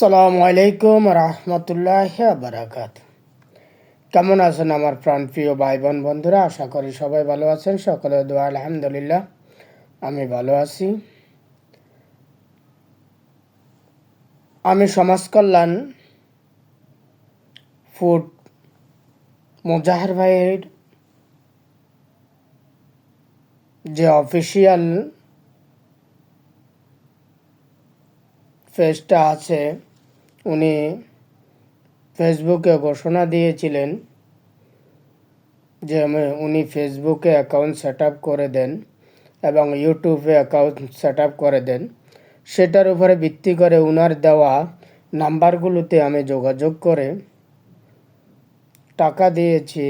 সালামু আলাইকুম রহমতুল্লাহ বারাকাত কেমন আছেন আমার প্রাণপ্রিয় ভাই বোন বন্ধুরা? আশা করি সবাই ভালো আছেন। সকলে দোয়া, আলহামদুলিল্লাহ, আমি ভালো আছি। আমি সমাজ কল্যাণ ফুড মুজাহার ভাইয়ের যে অফিসিয়াল পেজটা আছে। উনি ফেসবুকে ঘোষণা দিয়েছিলেন যে উনি ফেসবুকে অ্যাকাউন্ট সেট করে দেন এবং ইউটিউবে অ্যাকাউন্ট সেট করে দেন। সেটার উপরে ভিত্তি করে উনার দেওয়া নাম্বারগুলোতে আমি যোগাযোগ করে টাকা দিয়েছি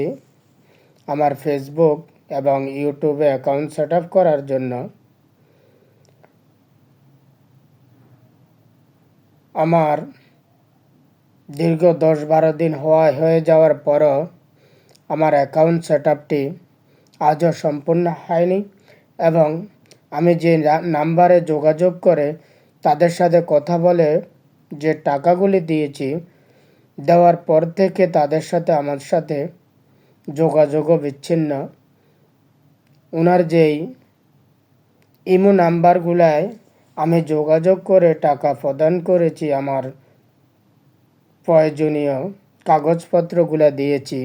আমার ফেসবুক এবং ইউটিউবে অ্যাকাউন্ট সেট করার জন্য। আমার দীর্ঘ দশ বারো দিন হওয়া হয়ে যাওয়ার পরও আমার অ্যাকাউন্ট সেট আপটি আজও সম্পূর্ণ হয়নি এবং আমি যে নাম্বারে যোগাযোগ করে তাদের সাথে কথা বলে যে টাকাগুলি দিয়েছি, দেওয়ার পর থেকে তাদের সাথে আমার সাথে যোগাযোগও বিচ্ছিন্ন। ওনার যেই ইমো নাম্বারগুলায় আমি যোগাযোগ করে টাকা প্রদান করেছি, আমার প্রয়োজনীয় কাগজপত্রগুলো দিয়েছি।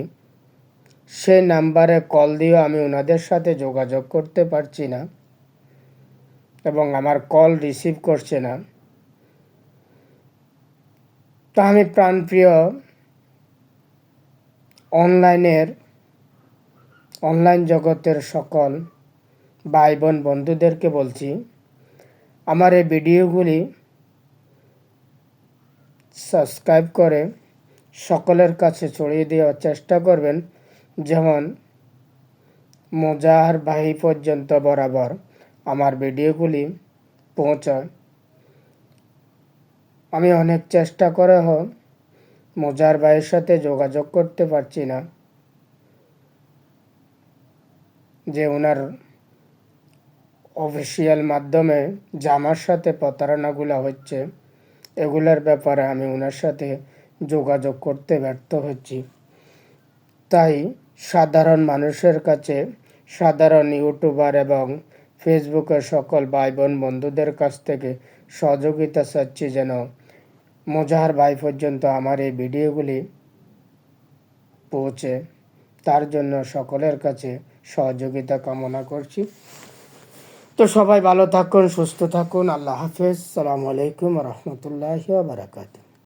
সে নাম্বারে কল দিয়েও আমি ওনাদের সাথে যোগাযোগ করতে পারছি না এবং আমার কল রিসিভ করছে না। তো আমি প্রাণপ্রিয় অনলাইনের, অনলাইন জগতের সকল ভাই বোন বন্ধুদেরকে বলছি আমার এই ভিডিওগুলি সাবস্ক্রাইব করে সকলের কাছে ছড়িয়ে দেওয়ার চেষ্টা করবেন। যেমন মোজাহার বাহি পর্যন্ত বরাবর আমার ভিডিওগুলি পৌঁছায়। আমি অনেক চেষ্টা করে হোক মোজার ভাইয়ের সাথে যোগাযোগ করতে পারছি না। যে ওনার অফিসিয়াল মাধ্যমে যে আমার সাথে প্রতারণাগুলো হচ্ছে, এগুলোর ব্যাপারে আমি ওনার সাথে যোগাযোগ করতে ব্যর্থ হচ্ছি। তাই সাধারণ মানুষের কাছে সাধারণ ইউটিউবার এবং ফেসবুকের সকল ভাই বোন বন্ধুদের কাছ থেকে সহযোগিতা চাচ্ছি যেন মোজাহার ভাই পর্যন্ত আমার এই ভিডিওগুলি পৌঁছে। তার জন্য সকলের কাছে সহযোগিতা কামনা করছি। তো সবাই ভালো থাকুন সুস্থ থাকুন। আল্লাহ হাফেজ। সালামু আলাইকুম রহমতুল্লাহ বারাকাতু